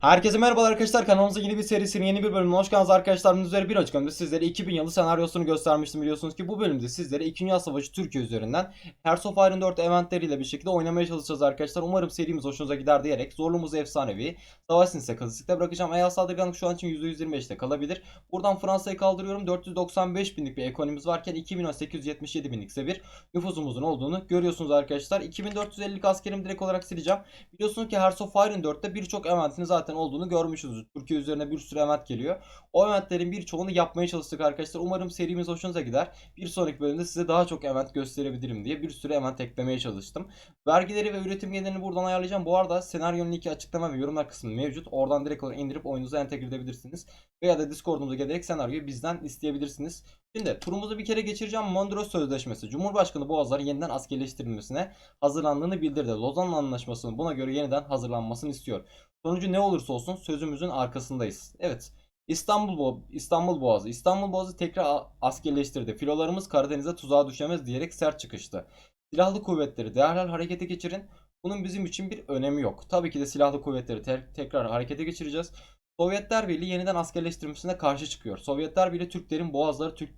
Herkese merhabalar arkadaşlar kanalımıza yeni bir serisinin yeni bir bölümüne hoş geldiniz arkadaşlar. Bunun üzere bir açık bölümde sizlere 2000 yılı senaryosunu göstermiştim biliyorsunuz ki bu bölümde sizlere 2. Dünya Savaşı Türkiye üzerinden Hearts of Iron 4 eventleriyle bir şekilde oynamaya çalışacağız arkadaşlar. Umarım serimiz hoşunuza gider diyerek zorluğumuzu efsanevi, savaş ise klasikte bırakacağım. Eğer saldırganlık şu an için %125'te kalabilir. Buradan Fransa'yı kaldırıyorum. 495 binlik bir ekonomimiz varken 2877 binlik ise bir nüfusumuzun olduğunu görüyorsunuz arkadaşlar. 2450 askerim direkt olarak sileceğim. Biliyorsunuz ki Hearts of Iron 4'te birçok eventini zaten olduğunu görmüşüz. Türkiye üzerine bir sürü event geliyor. O eventlerin birçoğunu yapmaya çalıştık arkadaşlar. Umarım serimiz hoşunuza gider. Bir sonraki bölümde size daha çok event gösterebilirim diye bir sürü event eklemeye çalıştım. Vergileri ve üretim gelirini buradan ayarlayacağım. Bu arada senaryonun linki açıklama ve yorumlar kısmı mevcut. Oradan direkt olarak indirip oyununuza entegre edebilirsiniz. Veya da Discord'umuza gelerek senaryoyu bizden isteyebilirsiniz. Şimdi turumuzu bir kere geçireceğim. Mondros Sözleşmesi. Cumhurbaşkanı Boğazları yeniden askerleştirilmesine hazırlandığını bildirdi. Lozan Anlaşması'nın buna göre yeniden hazırlanmasını istiyor. Sonucu ne olursa olsun sözümüzün arkasındayız. Evet. İstanbul Bo İstanbul Boğazı. İstanbul Boğazı tekrar askerleştirdi. Filolarımız Karadeniz'e tuzağa düşemez diyerek sert çıkıştı. Silahlı kuvvetleri derhal harekete geçirin. Bunun bizim için bir önemi yok. Tabii ki de silahlı kuvvetleri te- tekrar harekete geçireceğiz. Sovyetler Birliği yeniden askerleştirmesine karşı çıkıyor. Sovyetler Birliği Türklerin boğazları Türk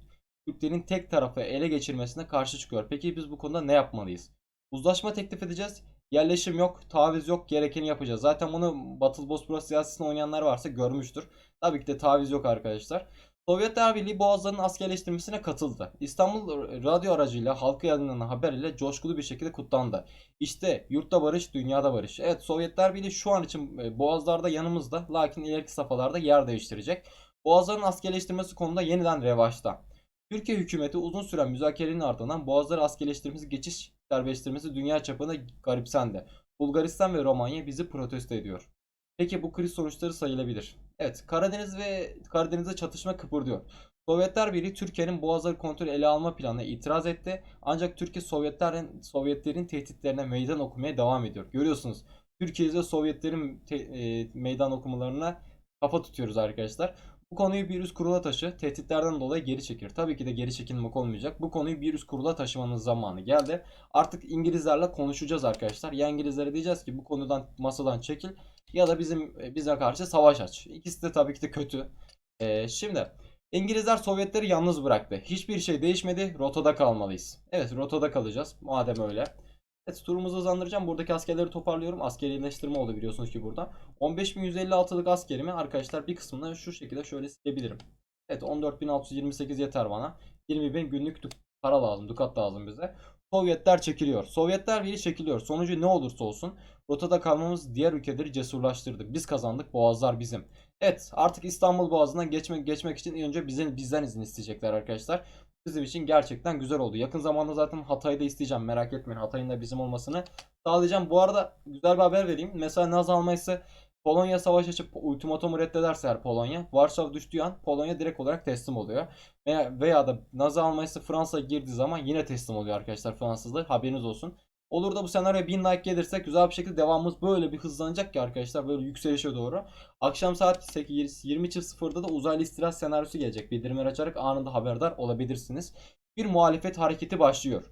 Türklerin tek tarafı ele geçirmesine karşı çıkıyor. Peki biz bu konuda ne yapmalıyız? Uzlaşma teklif edeceğiz. Yerleşim yok, taviz yok, gerekeni yapacağız. Zaten bunu Battle Bosporus siyasetini oynayanlar varsa görmüştür. Tabii ki de taviz yok arkadaşlar. Sovyetler Birliği Boğazların askerleştirmesine katıldı. İstanbul radyo aracıyla halka yayınlanan haber ile coşkulu bir şekilde kutlandı. İşte yurtta barış, dünyada barış. Evet Sovyetler Birliği şu an için e, Boğazlarda yanımızda lakin ileriki safhalarda yer değiştirecek. Boğazların askerleştirmesi konuda yeniden revaçta. Türkiye hükümeti uzun süren müzakerenin ardından Boğazları askerleştirmesi geçiş serbesttirmesi dünya çapında garipsendi. Bulgaristan ve Romanya bizi protesto ediyor. Peki bu kriz sonuçları sayılabilir. Evet, Karadeniz ve Karadeniz'de çatışma kıpırdıyor. Sovyetler Birliği Türkiye'nin Boğazları kontrolü ele alma planına itiraz etti. Ancak Türkiye Sovyetlerin Sovyetlerin tehditlerine meydan okumaya devam ediyor. Görüyorsunuz. Türkiye'de Sovyetlerin te- e, meydan okumalarına kafa tutuyoruz arkadaşlar. Bu konuyu bir üst kurula taşı. Tehditlerden dolayı geri çekir. Tabii ki de geri çekilmek olmayacak. Bu konuyu bir üst kurula taşımanın zamanı geldi. Artık İngilizlerle konuşacağız arkadaşlar. Ya İngilizlere diyeceğiz ki bu konudan masadan çekil ya da bizim e, bize karşı savaş aç. İkisi de tabii ki de kötü. Ee, şimdi İngilizler Sovyetleri yalnız bıraktı. Hiçbir şey değişmedi. Rotada kalmalıyız. Evet rotada kalacağız. Madem öyle. Evet turumuzu hızlandıracağım. Buradaki askerleri toparlıyorum. Askerileştirme oldu biliyorsunuz ki burada. 15.156'lık askerimi arkadaşlar bir kısmını şu şekilde şöyle silebilirim. Evet 14.628 yeter bana. 20.000 günlük para lazım. Dukat lazım bize. Sovyetler çekiliyor. Sovyetler Birliği çekiliyor. Sonucu ne olursa olsun rotada kalmamız diğer ülkeleri cesurlaştırdı. Biz kazandık. Boğazlar bizim. Evet artık İstanbul Boğazı'ndan geçmek geçmek için önce bizden, bizden izin isteyecekler arkadaşlar. Bizim için gerçekten güzel oldu. Yakın zamanda zaten Hatay'ı da isteyeceğim. Merak etmeyin. Hatay'ın da bizim olmasını sağlayacağım. Bu arada güzel bir haber vereyim. Mesela Nazi Almanya'sı Polonya savaş açıp ultimatomu reddederse eğer Polonya, Varşova düştüğü an Polonya direkt olarak teslim oluyor. Veya, veya da Nazi Almanya'sı Fransa'ya girdiği zaman yine teslim oluyor arkadaşlar Fransızlar. Haberiniz olsun. Olur da bu senaryoya 1000 like gelirse güzel bir şekilde devamımız böyle bir hızlanacak ki arkadaşlar böyle yükselişe doğru. Akşam saat 20.00'da da uzaylı istirahat senaryosu gelecek. Bildirimler açarak anında haberdar olabilirsiniz. Bir muhalefet hareketi başlıyor.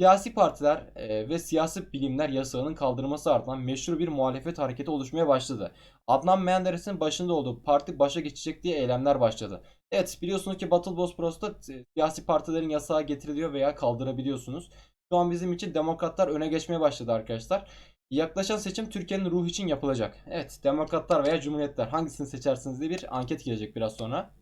Siyasi partiler e, ve siyasi bilimler yasağının kaldırılması ardından meşhur bir muhalefet hareketi oluşmaya başladı. Adnan Menderes'in başında olduğu parti başa geçecek diye eylemler başladı. Evet biliyorsunuz ki Battle Bosporus'ta e, siyasi partilerin yasağı getiriliyor veya kaldırabiliyorsunuz. Şu an bizim için demokratlar öne geçmeye başladı arkadaşlar. Yaklaşan seçim Türkiye'nin ruhu için yapılacak. Evet demokratlar veya cumhuriyetler hangisini seçersiniz diye bir anket gelecek biraz sonra.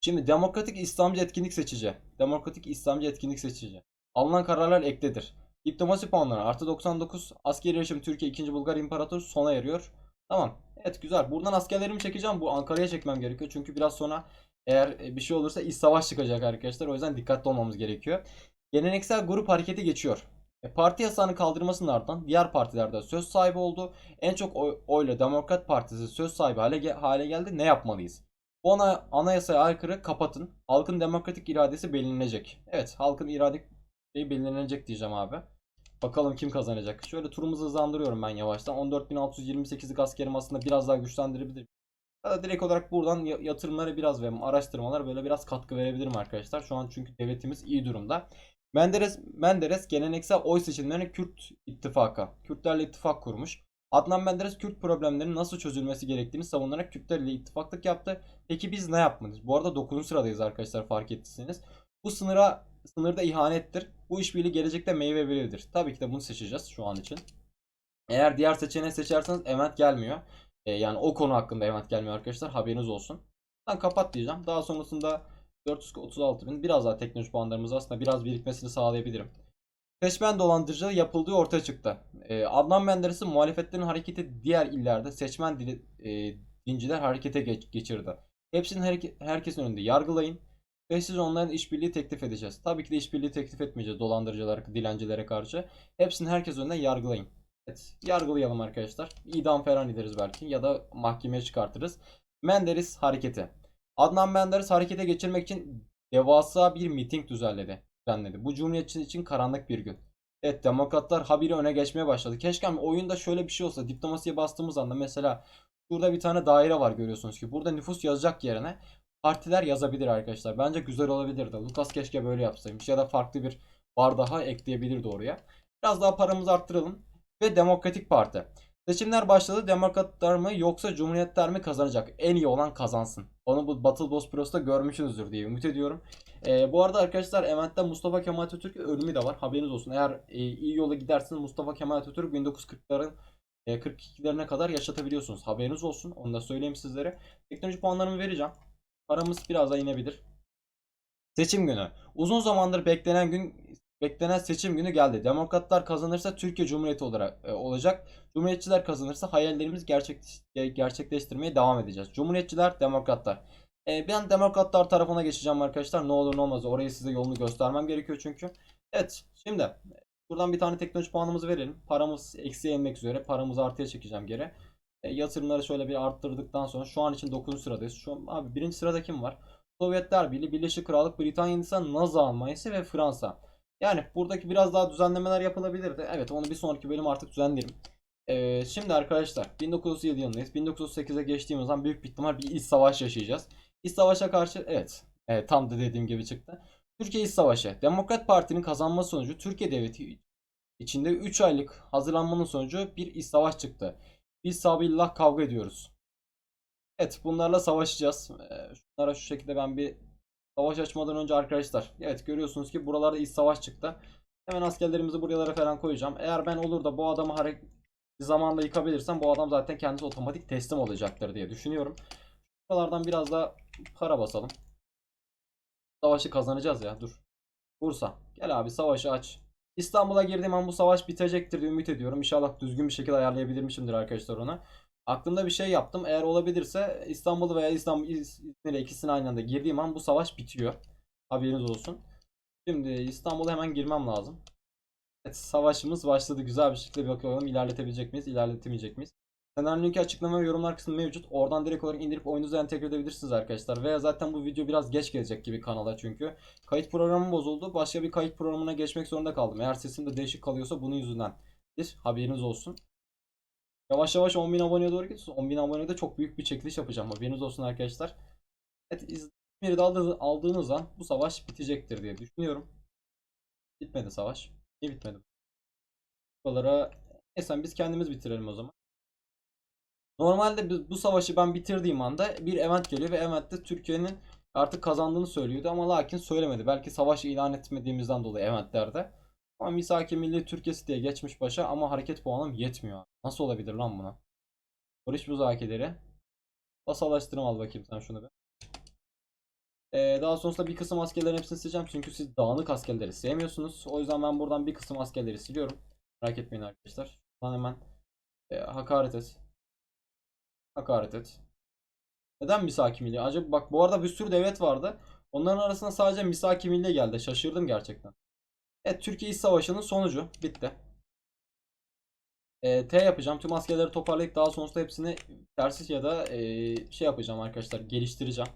Şimdi demokratik İslamcı etkinlik seçici. Demokratik İslamcı etkinlik seçici. Alınan kararlar ektedir. Diplomasi puanları artı 99. Askeri rejim Türkiye 2. Bulgar İmparatoru sona eriyor. Tamam. Evet güzel. Buradan askerlerimi çekeceğim. Bu Ankara'ya çekmem gerekiyor. Çünkü biraz sonra eğer e, bir şey olursa iç savaş çıkacak arkadaşlar. O yüzden dikkatli olmamız gerekiyor. Geleneksel grup hareketi geçiyor. E, parti yasağını kaldırmasının ardından diğer partilerde söz sahibi oldu. En çok oy, oyla Demokrat Partisi söz sahibi hale, hale geldi. Ne yapmalıyız? Bu ana, anayasaya aykırı kapatın. Halkın demokratik iradesi belirlenecek. Evet halkın iradesi belirlenecek diyeceğim abi. Bakalım kim kazanacak. Şöyle turumuzu hızlandırıyorum ben yavaştan. 14.628'lik askerim aslında biraz daha güçlendirebilir. Ya da direkt olarak buradan ya- yatırımlara biraz ve araştırmalara böyle biraz katkı verebilirim arkadaşlar. Şu an çünkü devletimiz iyi durumda. Menderes, Menderes geleneksel oy seçimlerini Kürt ittifaka, Kürtlerle ittifak kurmuş. Adnan Menderes Kürt problemlerinin nasıl çözülmesi gerektiğini savunarak Kürtler ile ittifaklık yaptı. Peki biz ne yapmalıyız? Bu arada 9. sıradayız arkadaşlar fark ettiyseniz. Bu sınıra sınırda ihanettir. Bu işbirliği gelecekte meyve verebilir. Tabii ki de bunu seçeceğiz şu an için. Eğer diğer seçeneği seçerseniz event gelmiyor. Ee, yani o konu hakkında event gelmiyor arkadaşlar. Haberiniz olsun. Ben kapat diyeceğim. Daha sonrasında 436 bin biraz daha teknoloji puanlarımız aslında biraz birikmesini sağlayabilirim. Seçmen dolandırıcılığı yapıldığı ortaya çıktı. Ee, Adnan Menderes'in muhalefetlerin hareketi diğer illerde seçmen dili, e, dinciler harekete geç- geçirdi. Hepsinin herke- herkesin önünde yargılayın ve siz onların işbirliği teklif edeceğiz. Tabii ki de işbirliği teklif etmeyeceğiz dolandırıcılara, dilencilere karşı. Hepsini herkes önünde yargılayın. Evet, yargılayalım arkadaşlar. İdam falan ederiz belki ya da mahkemeye çıkartırız. Menderes hareketi. Adnan Menderes harekete geçirmek için devasa bir miting düzenledi. düzenledi. Bu cumhuriyetçi için karanlık bir gün. Evet demokratlar habire öne geçmeye başladı. Keşke oyunda şöyle bir şey olsa diplomasiye bastığımız anda mesela şurada bir tane daire var görüyorsunuz ki burada nüfus yazacak yerine partiler yazabilir arkadaşlar. Bence güzel olabilirdi. Lucas keşke böyle yapsaymış ya da farklı bir bar daha ekleyebilirdi oraya. Biraz daha paramızı arttıralım. Ve Demokratik Parti. Seçimler başladı. Demokratlar mı yoksa Cumhuriyetler mi kazanacak? En iyi olan kazansın. Onu bu Battle Boss Pros'ta görmüşsünüzdür diye ümit ediyorum. Ee, bu arada arkadaşlar Ement'te Mustafa Kemal Atatürk ölümü de var. Haberiniz olsun. Eğer e, iyi yola giderseniz Mustafa Kemal Atatürk 1940'ların e, 42'lerine kadar yaşatabiliyorsunuz. Haberiniz olsun. Onu da söyleyeyim sizlere. Teknoloji puanlarımı vereceğim. Paramız biraz daha inebilir. Seçim günü. Uzun zamandır beklenen gün beklenen seçim günü geldi. Demokratlar kazanırsa Türkiye Cumhuriyeti olarak e, olacak. Cumhuriyetçiler kazanırsa hayallerimizi gerçek, e, gerçekleştirmeye devam edeceğiz. Cumhuriyetçiler, demokratlar. E, ben demokratlar tarafına geçeceğim arkadaşlar. Ne olur ne olmaz. Orayı size yolunu göstermem gerekiyor çünkü. Evet, şimdi buradan bir tane teknoloji puanımızı verelim. Paramız eksiye inmek üzere. Paramızı artıya çekeceğim geri. E, yatırımları şöyle bir arttırdıktan sonra şu an için 9. sıradayız. Şu an, abi birinci sırada kim var? Sovyetler Birliği, Birleşik Krallık, Britanya, Hindistan, Nazi Almanyası ve Fransa. Yani buradaki biraz daha düzenlemeler yapılabilirdi. Evet onu bir sonraki bölüm artık düzenlerim. Ee, şimdi arkadaşlar 1907 yılındayız. 1908'e geçtiğimiz zaman büyük bir ihtimal bir iç savaş yaşayacağız. İç savaşa karşı evet, evet tam da dediğim gibi çıktı. Türkiye İç Savaşı. Demokrat Parti'nin kazanma sonucu Türkiye Devleti içinde 3 aylık hazırlanmanın sonucu bir iç savaş çıktı. Biz sabillah kavga ediyoruz. Evet bunlarla savaşacağız. Ee, şunlara şu şekilde ben bir savaş açmadan önce arkadaşlar. Evet görüyorsunuz ki buralarda iç savaş çıktı. Hemen askerlerimizi buralara falan koyacağım. Eğer ben olur da bu adamı hareket zamanla yıkabilirsem bu adam zaten kendisi otomatik teslim olacaktır diye düşünüyorum. Buralardan biraz daha para basalım. Savaşı kazanacağız ya dur. Bursa. Gel abi savaşı aç. İstanbul'a girdiğim an bu savaş bitecektir diye ümit ediyorum. İnşallah düzgün bir şekilde ayarlayabilmişimdir arkadaşlar ona. Aklımda bir şey yaptım. Eğer olabilirse İstanbul veya İstanbul İzmir'e ikisini aynı anda girdiğim an bu savaş bitiyor. Haberiniz olsun. Şimdi İstanbul'a hemen girmem lazım. Evet, savaşımız başladı. Güzel bir şekilde bakalım ilerletebilecek miyiz, ilerletemeyecek miyiz? Senaryonun linki açıklama ve yorumlar kısmında mevcut. Oradan direkt olarak indirip oyununuza entegre edebilirsiniz arkadaşlar. Veya zaten bu video biraz geç gelecek gibi kanala çünkü. Kayıt programım bozuldu. Başka bir kayıt programına geçmek zorunda kaldım. Eğer sesim de değişik kalıyorsa bunun yüzünden. Bir haberiniz olsun. Yavaş yavaş 10.000 aboneye doğru gidiyorsun. 10.000 abonede çok büyük bir çekiliş yapacağım. Haberiniz olsun arkadaşlar. Evet İzmir'i de aldığınız, an bu savaş bitecektir diye düşünüyorum. Bitmedi savaş. Niye bitmedi? Buralara neyse biz kendimiz bitirelim o zaman. Normalde biz, bu savaşı ben bitirdiğim anda bir event geliyor ve eventte Türkiye'nin artık kazandığını söylüyordu ama lakin söylemedi. Belki savaş ilan etmediğimizden dolayı eventlerde. Ama Misaki Milli Türkiye'si diye geçmiş başa ama hareket puanım yetmiyor. Nasıl olabilir lan buna? Barış müzakereleri. Basalaştırma al bakayım sen şunu bir. Ee, daha sonrasında bir kısım askerlerin hepsini sileceğim. Çünkü siz dağınık askerleri sevmiyorsunuz. O yüzden ben buradan bir kısım askerleri siliyorum. Merak etmeyin arkadaşlar. Şuradan hemen e, hakaret et. Hakaret et. Neden Misaki Milli? Acaba bak bu arada bir sürü devlet vardı. Onların arasında sadece Misaki Milli geldi. Şaşırdım gerçekten. Evet Türkiye İç Savaşı'nın sonucu bitti. E, T yapacağım. Tüm askerleri toparlayıp daha sonrasında hepsini tersiz ya da e, şey yapacağım arkadaşlar. Geliştireceğim.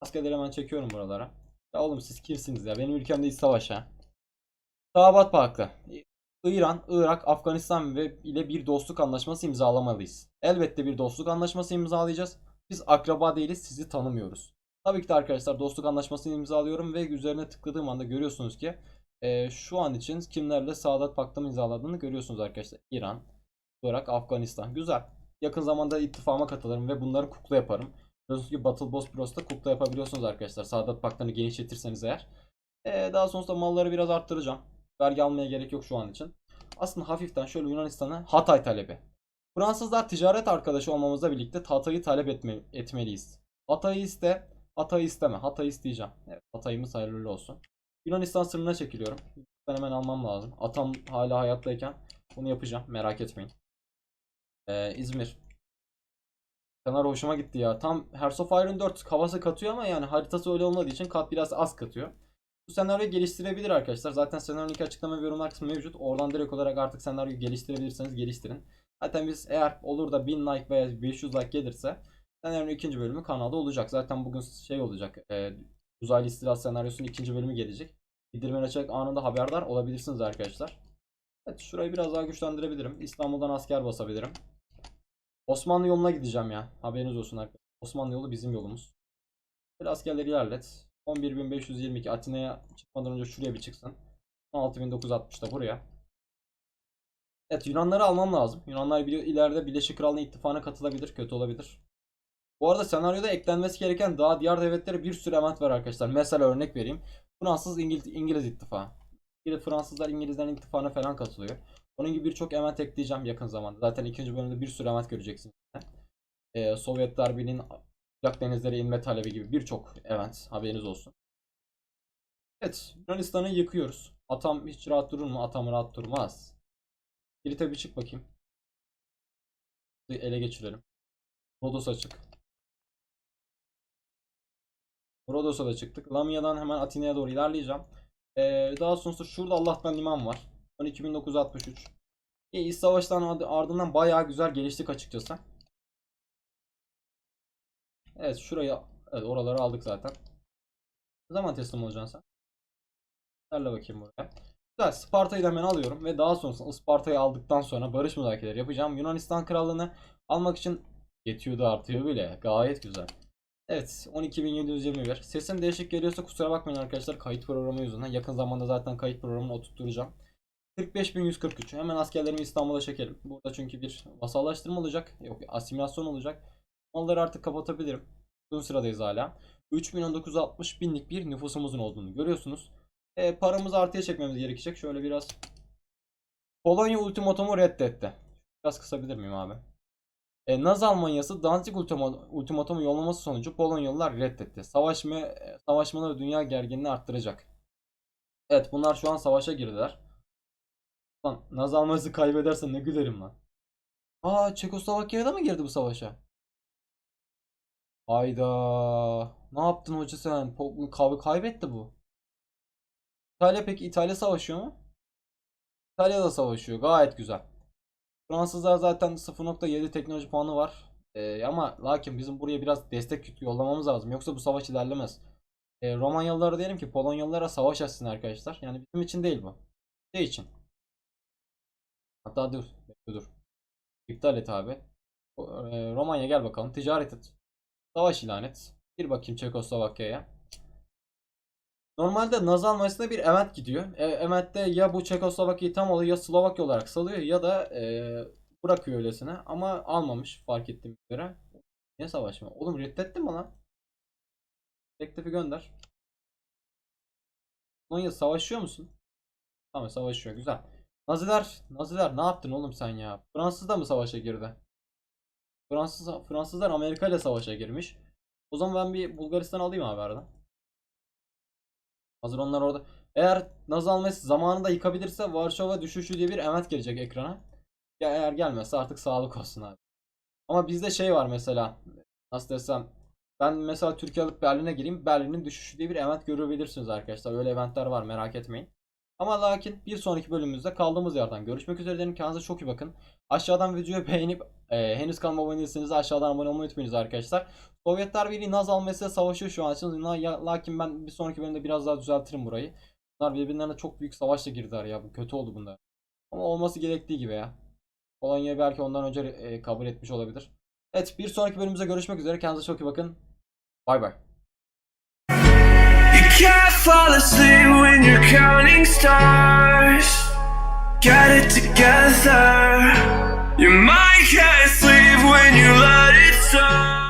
Askerleri hemen çekiyorum buralara. Ya oğlum siz kimsiniz ya? Benim ülkemde iç savaş ha. Tabat Paktı. İran, Irak, Afganistan ve ile bir dostluk anlaşması imzalamalıyız. Elbette bir dostluk anlaşması imzalayacağız. Biz akraba değiliz, sizi tanımıyoruz. Tabii ki de arkadaşlar dostluk anlaşmasını imzalıyorum ve üzerine tıkladığım anda görüyorsunuz ki e, şu an için kimlerle Saadat Paktı imzaladığını görüyorsunuz arkadaşlar. İran, Irak, Afganistan. Güzel. Yakın zamanda ittifama katılırım ve bunları kukla yaparım. Biliyorsunuz ki Battle Boss Pros'ta kukla yapabiliyorsunuz arkadaşlar. Saadat paklarını genişletirseniz eğer. Ee, daha sonrasında malları biraz arttıracağım. Vergi almaya gerek yok şu an için. Aslında hafiften şöyle Yunanistan'a Hatay talebi. Fransızlar ticaret arkadaşı olmamızla birlikte Hatay'ı talep etme, etmeliyiz. Hatay'ı iste, Hatay'ı isteme. Hatay'ı isteyeceğim. Evet, Hatay'ımız hayırlı olsun. Yunanistan sınırına çekiliyorum. Ben hemen almam lazım. Atam hala hayattayken bunu yapacağım. Merak etmeyin. Ee, İzmir. Kenar hoşuma gitti ya. Tam Hearts of Iron 4 havası katıyor ama yani haritası öyle olmadığı için kat biraz az katıyor. Bu senaryoyu geliştirebilir arkadaşlar. Zaten senaryonun açıklama ve yorumlar kısmı mevcut. Oradan direkt olarak artık senaryoyu geliştirebilirseniz geliştirin. Zaten biz eğer olur da 1000 like veya 500 like gelirse senaryonun ikinci bölümü kanalda olacak. Zaten bugün şey olacak. E, uzaylı istila senaryosunun ikinci bölümü gelecek. Bildirim açarak anında haberdar olabilirsiniz arkadaşlar. Evet şurayı biraz daha güçlendirebilirim. İstanbul'dan asker basabilirim. Osmanlı yoluna gideceğim ya. Haberiniz olsun arkadaşlar. Osmanlı yolu bizim yolumuz. Böyle askerleri ilerlet. 11.522 Atina'ya çıkmadan önce şuraya bir çıksın. 16.960 da buraya. Evet Yunanları almam lazım. Yunanlar biliyor ileride Birleşik Krallığı ittifakına katılabilir. Kötü olabilir. Bu arada senaryoda eklenmesi gereken daha diğer devletlere bir sürü element var arkadaşlar. Mesela örnek vereyim. Fransız İngiliz, İngiliz ittifakı. Fransızlar İngilizlerin ittifakına falan katılıyor. Onun gibi birçok element ekleyeceğim yakın zamanda. Zaten ikinci bölümde bir sürü element göreceksiniz. Ee, Sovyet darbinin Sıcak denizlere inme talebi gibi birçok event haberiniz olsun. Evet Yunanistan'ı yıkıyoruz. Atam hiç rahat durur mu? Atam rahat durmaz. Girit'e bir çık bakayım. Ele geçirelim. Rodos açık. Rodos'a da çıktık. Lamia'dan hemen Atina'ya doğru ilerleyeceğim. Ee, daha sonrasında şurada Allah'tan liman var. 12.963. İyi, İç Savaş'tan ardından bayağı güzel geliştik açıkçası. Evet şurayı evet, oraları aldık zaten. Ne zaman teslim olacaksın sen? Gel bakayım buraya. Güzel Sparta'yı hemen alıyorum ve daha sonrasında Isparta'yı aldıktan sonra barış müzakereleri yapacağım. Yunanistan krallığını almak için yetiyor da artıyor bile. Gayet güzel. Evet 12.721. Sesim değişik geliyorsa kusura bakmayın arkadaşlar kayıt programı yüzünden. Yakın zamanda zaten kayıt programını oturtturacağım. 45.143. Hemen askerlerimi İstanbul'a çekelim. Burada çünkü bir vasallaştırma olacak. Yok asimilasyon olacak. Onları artık kapatabilirim. Uzun sıradayız hala. 3.960 binlik bir nüfusumuzun olduğunu görüyorsunuz. E, paramızı artıya çekmemiz gerekecek. Şöyle biraz Polonya ultimatomu reddetti. Biraz kısabilir miyim abi? E, Naz Almanyası Danzig ultima- ultimatomu yollaması sonucu Polonyalılar reddetti. Savaşma, e, savaşmaları dünya gerginliğini arttıracak. Evet bunlar şu an savaşa girdiler. Lan Naz Almanyası kaybederse ne gülerim lan. Aa Çekoslovakya'da mı girdi bu savaşa? Hayda. Ne yaptın hoca sen? Kavga kaybetti bu. İtalya peki İtalya savaşıyor mu? İtalya da savaşıyor. Gayet güzel. Fransızlar zaten 0.7 teknoloji puanı var. Ee, ama lakin bizim buraya biraz destek yollamamız lazım. Yoksa bu savaş ilerlemez. Ee, Romanyalılara diyelim ki Polonyalılara savaş açsın arkadaşlar. Yani bizim için değil bu. Şey için. Hatta dur. Dur. İptal et abi. Ee, Romanya gel bakalım. Ticaret et. Savaş ilan et. Gir bakayım Çekoslovakya'ya. Normalde Naz Almanya'sına bir event gidiyor. E, eventte ya bu Çekoslovakya'yı tam alıyor ya Slovakya olarak salıyor ya da e, bırakıyor öylesine. Ama almamış fark ettiğim üzere. Niye savaşma? Oğlum reddettin mi lan? Teklifi gönder. Polonya savaşıyor musun? Tamam savaşıyor güzel. Naziler, Naziler ne yaptın oğlum sen ya? Fransız da mı savaşa girdi? Fransız, Fransızlar Amerika ile savaşa girmiş. O zaman ben bir Bulgaristan alayım abi aradan. Hazır onlar orada. Eğer Naz Almanya'sı zamanında yıkabilirse Varşova düşüşü diye bir emet gelecek ekrana. Ya eğer gelmezse artık sağlık olsun abi. Ama bizde şey var mesela. Nasıl desem. Ben mesela Türkiye alıp Berlin'e gireyim. Berlin'in düşüşü diye bir emet görebilirsiniz arkadaşlar. Öyle eventler var merak etmeyin. Ama lakin bir sonraki bölümümüzde kaldığımız yerden görüşmek üzere diyelim. Kendinize çok iyi bakın. Aşağıdan videoyu beğenip e, henüz kanalıma abone değilseniz aşağıdan abone olmayı unutmayınız arkadaşlar. Sovyetler Birliği Naz almasıyla savaşıyor şu an için. La- Lakin ben bir sonraki bölümde biraz daha düzeltirim burayı. Bunlar birbirlerine çok büyük savaşla girdiler ya. Bu kötü oldu bunlar. Ama olması gerektiği gibi ya. Polonya belki ondan önce e, kabul etmiş olabilir. Evet bir sonraki bölümümüzde görüşmek üzere. Kendinize çok iyi bakın. Bay bay. can't fall asleep when you're counting stars. Get it together. Your mind can't sleep when you let it start.